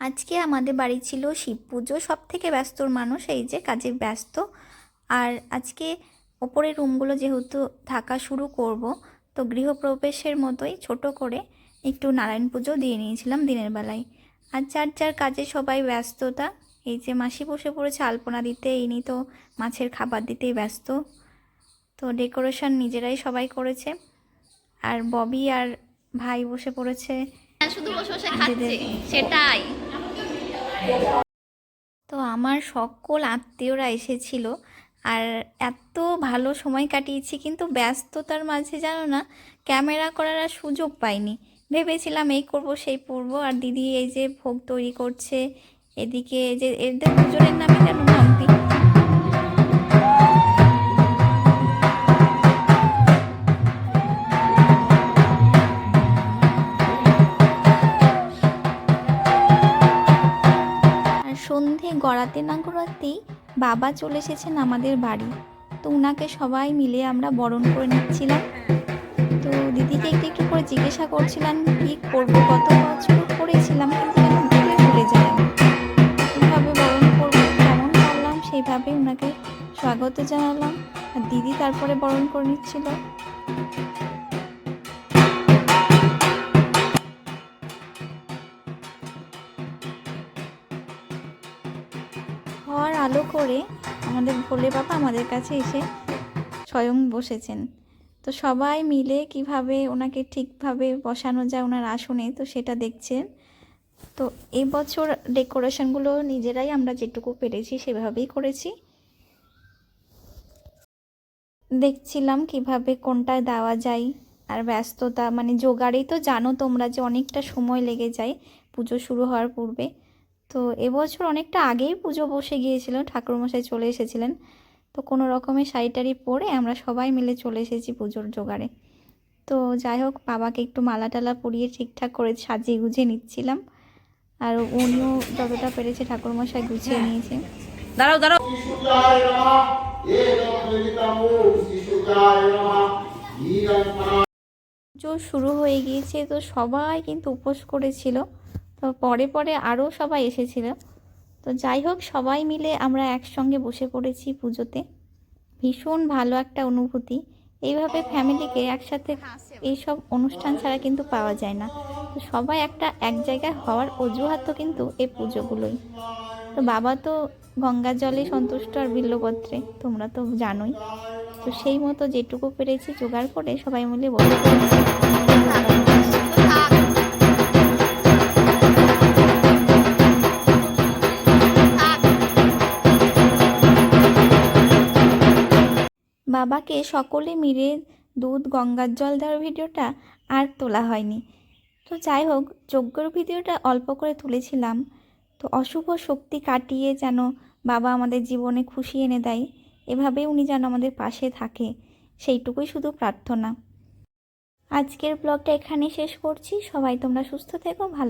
আজকে আমাদের বাড়ি ছিল শিব পুজো। সব থেকে ব্যস্তর মানুষ এই যে কাজে ব্যস্ত। আর আজকে ওপরের রুমগুলো যেহেতু থাকা শুরু করব, তো গৃহপ্রবেশের মতোই ছোট করে একটু নারায়ণ পুজো দিয়ে নিয়েছিলাম দিনের বেলায়। আর যার যার কাজে সবাই ব্যস্ততা। এই যে মাসি বসে পড়েছে আলপনা দিতে, ইনি তো মাছের খাবার দিতেই ব্যস্ত। তো ডেকোরেশন নিজেরাই সবাই করেছে। আর ববি আর ভাই বসে পড়েছে শুধু বসে বসে খাচ্ছে সেটাই। তো আমার সকল আত্মীয়রা এসেছিল আর এত ভালো সময় কাটিয়েছি কিন্তু ব্যস্ততার মাঝে জানো না ক্যামেরা করার আর সুযোগ পাইনি। ভেবেছিলাম এই করব সেই পরব আর দিদি এই যে ভোগ তৈরি করছে এদিকে এই যে এদের দুজনের নামে যেন মন্ত্রী সন্ধে গড়াতে না গড়াতেই বাবা চলে এসেছেন আমাদের বাড়ি। তো ওনাকে সবাই মিলে আমরা বরণ করে নিচ্ছিলাম। তো দিদিকে একটু একটু করে জিজ্ঞাসা করছিলাম কি করব? কত বছর করেছিলাম, কিন্তু যেন ভুলে ভুলে আমি। কীভাবে বরণ করব, কেমন করলাম সেইভাবে ওনাকে স্বাগত জানালাম। আর দিদি তারপরে বরণ করে নিচ্ছিল। ঘর আলো করে আমাদের ভোলে বাবা আমাদের কাছে এসে স্বয়ং বসেছেন। তো সবাই মিলে কীভাবে ওনাকে ঠিকভাবে বসানো যায়, ওনার আসনে তো সেটা দেখছেন। তো এই বছর ডেকোরেশনগুলো নিজেরাই আমরা যেটুকু পেরেছি সেভাবেই করেছি। দেখছিলাম কীভাবে কোনটায় দেওয়া যায় আর ব্যস্ততা মানে জোগাড়েই তো জানো তোমরা যে অনেকটা সময় লেগে যায় পুজো শুরু হওয়ার পূর্বে। তো এবছর অনেকটা আগেই পুজো বসে গিয়েছিল ঠাকুরমশাই চলে এসেছিলেন। তো কোনো রকমের শাড়ি টাড়ি পরে আমরা সবাই মিলে চলে এসেছি পুজোর জোগাড়ে। তো যাই হোক বাবাকে একটু মালা টালা পরিয়ে ঠিকঠাক করে সাজিয়ে গুছিয়ে নিচ্ছিলাম। আর উনিও যতটা পেরেছে ঠাকুরমশাই গুছিয়ে নিয়েছে। দাঁড়াও দাঁড়াও। পুজো শুরু হয়ে গিয়েছে তো সবাই কিন্তু উপোস করেছিল। তো পরে পরে আরও সবাই এসেছিল। তো যাই হোক, সবাই মিলে আমরা একসঙ্গে বসে পড়েছি পুজোতে। ভীষণ ভালো একটা অনুভূতি। এইভাবে ফ্যামিলিকে একসাথে এইসব অনুষ্ঠান ছাড়া কিন্তু পাওয়া যায় না। তো সবাই একটা এক জায়গায় হওয়ার অজুহাত তো কিন্তু এই পুজোগুলোই। তো বাবা তো গঙ্গা জলে সন্তুষ্ট আর বিল্লপত্রে, তোমরা তো জানোই। তো সেই মতো যেটুকু পেরেছি, জোগাড় করে সবাই মিলে বসে বাবাকে সকলে মিলে দুধ, গঙ্গার জল দেওয়ার ভিডিওটা আর তোলা হয়নি। তো যাই হোক, যজ্ঞর ভিডিওটা অল্প করে তুলেছিলাম। তো অশুভ শক্তি কাটিয়ে যেন বাবা আমাদের জীবনে খুশি এনে দেয়, এভাবেই উনি যেন আমাদের পাশে থাকে, সেইটুকুই শুধু প্রার্থনা। আজকের ব্লগটা এখানেই শেষ করছি। সবাই তোমরা সুস্থ থেকো, ভালো